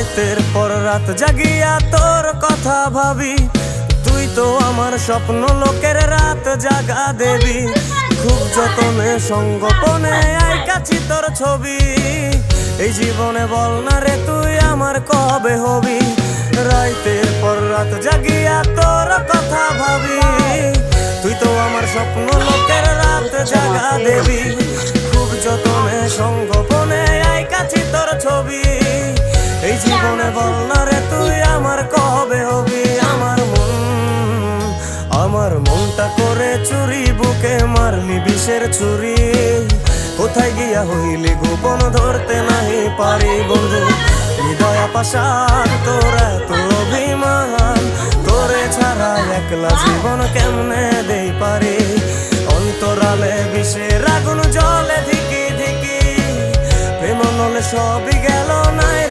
রাতের পর রাত জাগিয়া তোর কথা ভাবি। তুই তো আমার স্বপ্ন লোকের রাত জাগা দেবী। খুব যতনে সঙ্গোপনে আই কাছি তোর ছবি। এই জীবনে বল না রে তুই আমার কবে হবি? রাতের পর রাত জাগিয়া তোর কথা ভাবি। তুই তো আমার স্বপ্ন লোকের রাত জাগা দেবী। খুব যতনে সঙ্গোপনে আই কাছি তোর ছবি। জীবনে রে তুই আমার কবে হবি? আমার মন, আমার মনটা করে চুরি, বুকে মারলি বিষের চুরি কোথায় গিয়া হইলি গোপন ধরতে নাহি পারি, বন্ধু? হৃদয় পাশান তোরা তো অভিমান। তোরে ছাড়া একলা জীবন কেমনে দেই পারি? অন্তরালে বিষের আগুন, জলে ধিকি ধিকি প্রেম নলে সব